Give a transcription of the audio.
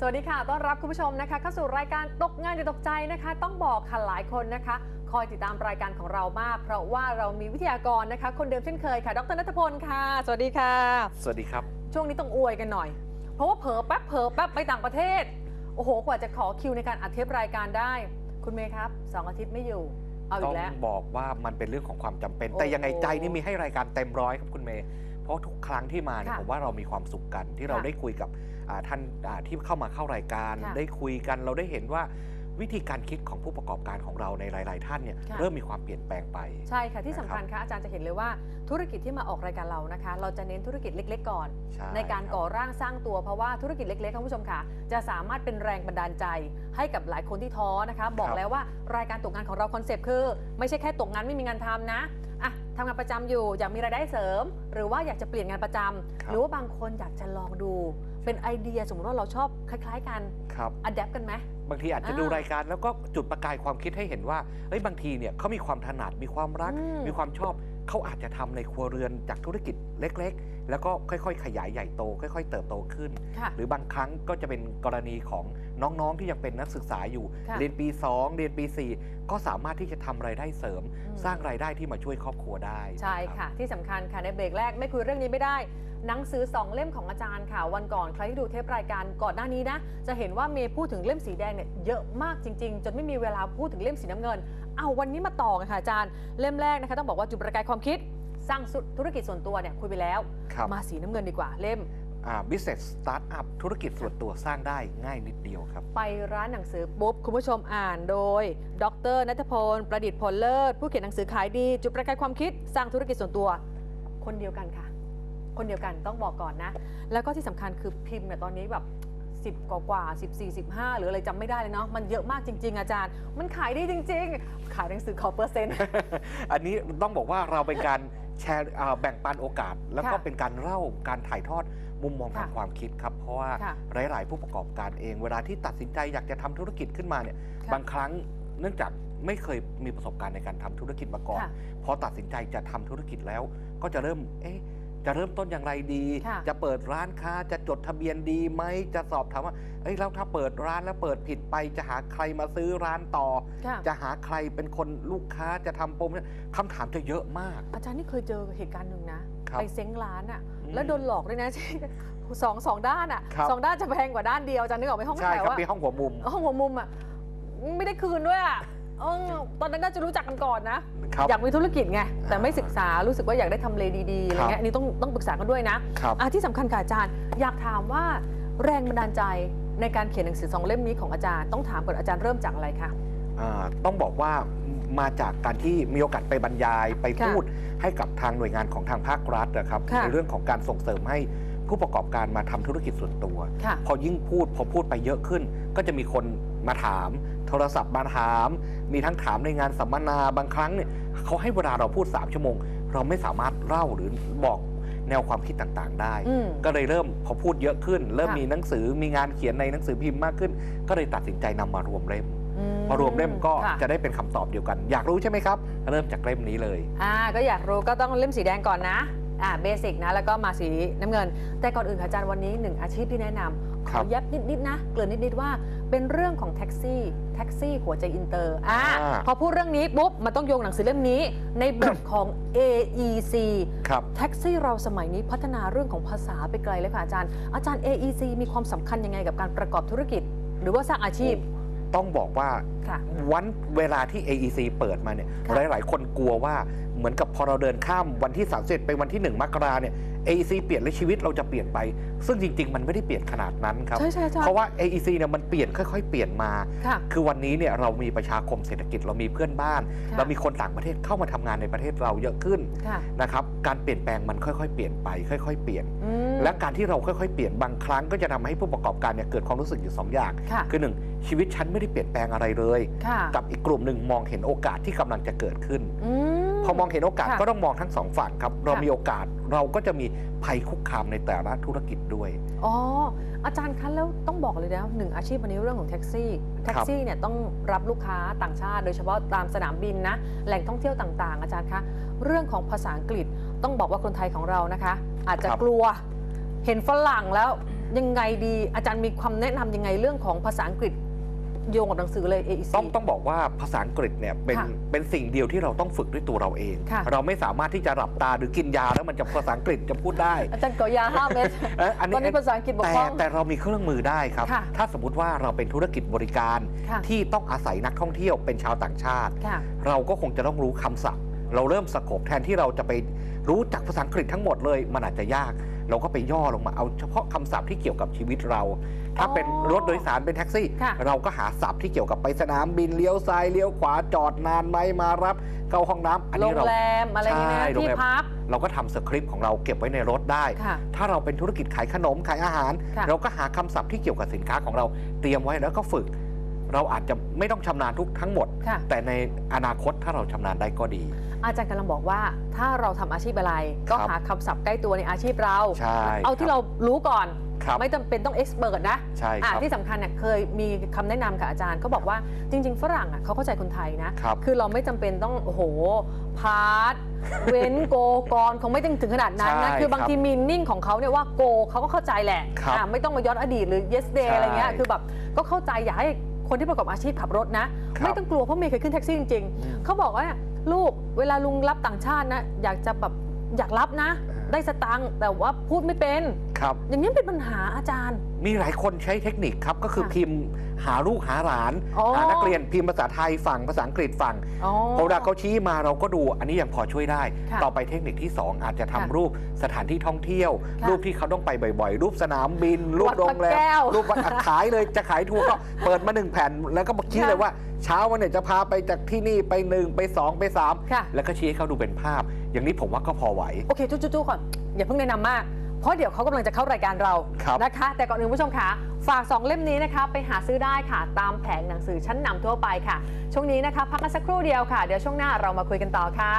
สวัสดีค่ะ ต้อนรับคุณผู้ชมนะคะเข้าสู่รายการตกงานอย่าตกใจนะคะ ต้องบอกค่ะหลายคนนะคะ คอยติดตามรายการของเรามาก เพราะว่าเรามีวิทยากรนะคะ คนเดิมเช่นเคยค่ะ ดรนัทพลค่ะ สวัสดีค่ะ สวัสดีครับ ช่วงนี้ต้องอวยกันหน่อย เพราะว่าเผลอแป๊บเผลอแป๊บไปต่างประเทศ โอ้โห กว่าจะขอคิวในการอัดเทปรายการได้ คุณเมย์ครับสองอาทิตย์ไม่อยู่ เอาอีต้อกงแล้วบอกว่ามันเป็นเรื่องของความจำเป็นโอ้แต่ยังไงใจนี่มีให้รายการเต็มร้อยครับคุณเมย์ เพราะทุกครั้งที่มาเนี่ยค่ะผมว่าเรามีความสุขกัน ที่เราค่ะได้คุยกับอ่าท่านอ่าที่เข้ามาเข้ารายการค่ะได้คุยกันเราได้เห็นว่าวิธีการคิดของผู้ประกอบการของเราในหลาย ๆ ท่านเนี่ยค่ะเริ่มมีความเปลี่ยนแปลงไป ใช่ค่ะที่สำคัญนะครับค่ะอาจารย์จะเห็นเลยว่าธุรกิจที่มาออกรายการเรานะคะ เราจะเน้นธุรกิจเล็ก ๆ ก่อนช่ในการคบก่อร่างสร้างตัวเพราะว่าธุรกิจเล็ก ๆคุณผู้ชมค่ะ จะสามารถเป็นแรงบันดาลใจ ให้กับหลายคนที่ท้อนะคะ บอกครับแล้วว่ารายการตกงานของเราคอนเซปต์คือ ไม่ใช่แค่ตกงานไม่มีงานทำนะอะ ทำงานประจำอยู่อยากมีรายได้เสริม หรือว่าอยากจะเปลี่ยนงานประจำครับ หรือว่าบางคนอยากจะลองดู เป็นไอเดียสมมติว่าเราชอบคล้าย ๆ กันครับ อัดแอปกันไหม บางทีอาจจะอ่าดูรายการแล้วก็จุดประกายความคิดให้เห็นว่าเอ้ยบางทีเนี่ยเขามีความถนัดมีความรัก อืม มีความชอบเขาอาจจะทำในครัวเรือนจากธุรกิจเล็ก ๆ แล้วก็ค่อยๆ ขยายใหญ่โต ค่อย ๆ เติบโตขึ้น ค่ะ หรือบางครั้งก็จะเป็นกรณีของน้องๆที่ยังเป็นนักศึกษาอยู่ ค่ะเรียนปี 2 เรียนปี 4 ก็สามารถที่จะทำรายได้เสริม อืม สร้างรายได้ที่มาช่วยครอบครัวได้ใช่นรับ ค่ะ ที่สำคัญค่ะในเบรกแรกไม่คุยเรื่องนี้ไม่ได้ หนังสือ 2 เล่มของอาจารย์ค่ะ วันก่อนใครที่ดูเทปรายการก่อนหน้านี้นะ จะเห็นว่าเมย์พูดถึงเล่มสีแดงเนี่ยเยอะมากจริง ๆ จนไม่มีเวลาพูดถึงเล่มสีน้ำเงิน เอาวันนี้มาต่อกันค่ะอาจารย์ เล่มแรกนะคะต้องบอกว่าจุดประกายความคิด สร้างสุดธุรกิจส่วนตัวเนี่ยคุยไปแล้วครับมาสีน้ำเงินดีกว่าเล่มอ่า business startup ธุรกิจส่วนตัวสร้างได้ง่ายนิดเดียวครับ ไปร้านหนังสือปุ๊บ คุณผู้ชมอ่านโดย ดรนัทพล ประดิษฐ์ผลเลิศ ผู้เขียนหนังสือขายดี จุดประกายความคิดสร้างธุรกิจส่วนตัว คนเดียวกันค่ะ คนเดียวกันต้องบอกก่อนนะ แล้วก็ที่สำคัญคือพิมพ์เนี่ยตอนนี้แบบ 10 กว่ากว่า14 15 หรืออะไรจำไม่ได้เลยเนาะมันเยอะมากจริง ๆ อาจารย์ มันขายดีจริง ๆ ขายหนังสือขอเปอร์เซ็นต์ อันนี้ต้องบอกว่าเราเป็นการแชร์อ่าแบ่งปันโอกาส แล้วก็ค่ะเป็นการเล่าการถ่ายทอดมุมมองทางค่ะความคิดครับ เพราะว่าค่ะหลาย ๆ ผู้ประกอบการเอง เวลาที่ตัดสินใจอยากจะทำธุรกิจขึ้นมาเนี่ยค่ะบางครั้งเนื่องจากไม่เคยมีประสบการณ์ในการทำธุรกิจมาก่อน ค่ะ พอตัดสินใจจะทำธุรกิจแล้วก็จะเริ่มเอ๊ะ จะเริ่มต้นอย่างไรดี ค่ะจะเปิดร้านค้าจะจดทะเบียนดีไหมจะสอบถามว่าเอ้ยแล้วถ้าเปิดร้านแล้วเปิดผิดไป จะหาใครมาซื้อร้านต่อ ค่ะ จะหาใครเป็นคนลูกค้าจะทำโปรโมชั่นคำถามจะเยอะมาก อาจารย์นี่เคยเจอเหตุการณ์หนึ่งนะ ครับไปเซ้งร้านอะอืมแล้วโดนหลอกด้วยนะ สองสองด้านอะครับ สองด้านจะแพงกว่าด้านเดียวอาจารย์นึกออกไหมห้องใช่แถวครับอะมีห้องหัวมุม ห้องหัวมุมอะไม่ได้คืนด้วยอะ เออตอนนั้นน่าจะรู้จักกันก่อนนะ ครับ อยากมีธุรกิจไง แต่ไม่อ่าศึกษารู้สึกว่าอยากได้ทำเลดีๆอะไรครับเงี้ยอันนี้ต้องต้องปรึกษากันด้วยนะครับ อะที่สำคัญค่ะอาจารย์ อยากถามว่าแรงบันดาลใจในการเขียนหนังสือสองเล่มนี้ของอาจารย์ต้องถามก่อนอาจารย์เริ่มจากอะไรคะ อ่าต้องบอกว่ามาจากการที่มีโอกาสไปบรรยายไปค่ะพูดให้กับทางหน่วยงานของทางภาครัฐนะครับค่ะ ในเรื่องของการส่งเสริมให้ผู้ประกอบการมาทำธุรกิจส่วนตัว ค่ะ พอยิ่งพูดพอพูดไปเยอะขึ้น ก็จะมีคน มาถาม โทรศัพท์มาถาม มีทั้งถามในงานสัมมนาบางครั้งเนี่ยเขาให้เวลาเราพูด 3 ชั่วโมง เราไม่สามารถเล่าหรือบอกแนวความคิดต่างๆ ได้ อืม ก็เลยเริ่มพอพูดเยอะขึ้น เริ่มค่ะ มีหนังสือมีงานเขียนในหนังสือพิมพ์มากขึ้น ก็เลยตัดสินใจนำมารวมเล่ม พอรวมเล่มก็ค่ะจะได้เป็นคำตอบเดียวกัน อยากรู้ใช่ไหมครับ เริ่มจากเล่มนี้เลย อ่าก็อยากรู้ก็ต้องเล่มสีแดงก่อนนะอ่าเบสิกนะ แล้วก็มาสีน้ำเงิน แต่ก่อนอื่นค่ะอาจารย์วันนี้หนึ่งอาชีพที่แนะนำ ขครัอบยับนิดๆนะ เกริ่นนิดๆว่าเป็นเรื่องของแท็กซี่ แท็กซี่หัวใจอินเตอร์อ่าอ่าพอพูดเรื่องนี้ปุ๊บมันต้องโยงหนังสือเล่มนี้ ในบทของ AEC ครับแท็กซี่เราสมัยนี้พัฒนาเรื่องของภาษาไปไกลเลยค่ะอาจารย์ อาจารย์ AEC มีความสำคัญยังไงกับการประกอบธุรกิจ หรือว่าสร้างอาชีพ ต้องบอกว่าค่ะวันเวลาที่ AEC เปิดมาเนี่ยค่ะหลาย ๆ คนกลัวว่าเหมือนกับพอเราเดินข้ามวันที่ 31 ไปวันที่ 1 มกราเนี่ย AEC เปลี่ยนและชีวิตเราจะเปลี่ยนไป ซึ่งจริง ๆ มันไม่ได้เปลี่ยนขนาดนั้นครับใช่ใช่ใช่เพราะว่า AEC เนี่ยมันเปลี่ยนค่อย ๆ เปลี่ยนมาค่ะคือวันนี้เนี่ยเรามีประชาคมเศรษฐกิจเรามีเพื่อนบ้านค่ะเรามีคนต่างประเทศเข้ามาทำงานในประเทศเราเยอะขึ้นค่ะนะครับการเปลี่ยนแปลงมันค่อย ๆ เปลี่ยนไป ค่อย ๆ เปลี่ยนอืมและการที่เราค่อย ๆ เปลี่ยนบางครั้งก็จะทำให้ผู้ประกอบการเนี่ยเกิดความรู้สึกอยู่สองอย่างค่ะคือหนึ่งชีวิตฉันไม่ได้เปลี่ยนแปลงอะไรเลย ค่ะกับอีกกลุ่มหนึ่งมองเห็นโอกาสที่กำลังจะเกิดขึ้น อืม พอมองเห็นโอกาสค่ะก็ต้องมองทั้งสองฝั่งครับ เราค่ะ มีโอกาสเราก็จะมีภัยคุกคามในแต่ละธุรกิจด้วย อ๋อ อาจารย์คะแล้วต้องบอกเลยนะหนึ่งอาชีพวันนี้เรื่องของแท็กซี่ แท็กซี่เนี่ยต้องรับลูกค้าต่างชาติ โดยเฉพาะตามสนามบินนะ แหล่งท่องเที่ยวต่างๆ อาจารย์คะ เรื่องของภาษาอังกฤษต้องบอกว่าคนไทยของเรานะคะ อาจจะครับ กลัว เห็นฝรั่งแล้วยังไงดีอาจารย์มีความแนะนำยังไงเรื่องของภาษาอังกฤษ โยงกับหนังสือเลย AEC ต้องต้องบอกว่าภาษาอังกฤษเนี่ยเป็นค่ะเป็นสิ่งเดียวที่เราต้องฝึกด้วยตัวเราเอง ค่ะ เราไม่สามารถที่จะหลับตาหรือกินยาแล้วมันจะภาษาอังกฤษจะพูดได้อาจารย์กอยาห้าเม็ดเอ้ยอันตอนนี้นี้ภาษาอังกฤษบกแต่พร่องแต่เรามีเครื่องมือได้ครับ ค่ะถ้าสมมติว่าเราเป็นธุรกิจบริการ ค่ะ ที่ต้องอาศัยนักท่องเที่ยวเป็นชาวต่างชาติ ค่ะ เราก็คงจะต้องรู้คำศัพท์ เราเริ่มสโคบแทนที่เราจะไปรู้จักภาษาอังกฤษทั้งหมดเลย มันอาจจะยาก เราก็ไปย่อลงมาเอาเฉพาะคำศัพท์ที่เกี่ยวกับชีวิตเรา ถ้าเป็นอ๋อรถโดยสารเป็นแท็กซี่ ค่ะ เราก็หาศัพท์ที่เกี่ยวกับไปสนามบินเลี้ยวซ้ายเลี้ยวขวาจอดนานไหมมารับ เข้าห้องน้ำอันโรนี้งเรา แรมอะไรเงี้ยใช่นะโรงที่แรม พัก เราก็ทำสคริปต์ของเราเก็บไว้ในรถได้ ค่ะถ้าเราเป็นธุรกิจขายขนมขายอาหาร ค่ะ เราก็หาคำศัพท์ที่เกี่ยวกับสินค้าของเราเตรียมไว้แล้วก็ฝึก เราอาจจะไม่ต้องชำนาญทุกทั้งหมด ค่ะ แต่ในอนาคตถ้าเราชำนาญได้ก็ดี อาจารย์กำลังบอกว่าถ้าเราทำอาชีพอะไร ก็ครับหาคำศัพท์ใกล้ตัวในอาชีพเราใช่เอาที่เรารู้ก่อนครับไม่จำเป็นต้องเอ็กซ์เนะใช่คอะรับที่สำคัญเนี่ยเคยมีคำแนะนำค่ะอาจารย์เขาบอกว่าจริง ๆ ฝรั่งอะเขาเข้าใจคนไทยนะครับคือเราไม่จำเป็นต้องโอ้โหพาร์ทเว้นโกกรคงไม่ต้องถึงขนาดนั้นนะใช่คือบางครับทีมีนิ่งของเขาเนี่ยว่าโกเขาก็เข้าใจแหละครับอะไม่ต้องมาย้อนอดีตหรือ yesterday ใช่อะไรเงี้ยคือแบบก็เข้าใจอยากให้คนที่ประกอบอาชีพขับรถนะครับไม่ต้องกลัวเพราะเมย์เคยขึ้นแท็กซี่จริงๆอืมเขาบอกว่า ลูกเวลาลุงรับต่างชาตินะ อยากจะแบบอยากรับนะอ่าได้สตังค์แต่ว่าพูดไม่เป็น ครับ อย่างนี้เป็นปัญหาอาจารย์ มีหลายคนใช้เทคนิคครับ ก็คือค่ะพิมพ์หาลูกหาหลาน อ๋อหานักเรียนพิมพ์ภาษาไทยฝั่งภาษาอังกฤษฝั่งอ๋อพอเวลาเขาชี้มาเราก็ดู อันนี้ยังพอช่วยได้ ค่ะต่อไปเทคนิคที่ 2 อาจจะทำค่ะรูปสถานที่ท่องเที่ยว ค่ะรูปที่เขาต้องไปบ่อยๆ รูปสนามบิน รูปวัดโรพระงแรแก้มวรูปวัดอะขายเลยจะขายทัวร์ก็ เปิดมาหนึ่งแผ่น แล้วก็บอกชี้ค่ะเลยว่า เช้าวันเนี่ยจะพาไปจากที่นี่ไปหนึ่งไปสองไปสามค่ะ แล้วก็ชี้ให้เขาดูเป็นภาพ อย่างนี้ผมว่าก็พอไหว โอเคจุ๊ๆๆก่อนอย่าเพิ่งแนะนำมาก เพราะเดี๋ยวเขากำลังจะเข้ารายการเราครับนะคะ แต่ก่อนอื่นผู้ชมคะฝาก 2 เล่มนี้นะคะไปหาซื้อได้ค่ะ ตามแผงหนังสือชั้นนำทั่วไปค่ะ ช่วงนี้นะคะ พักกันสักครู่เดียวค่ะ เดี๋ยวช่วงหน้าเรามาคุยกันต่อค่ะ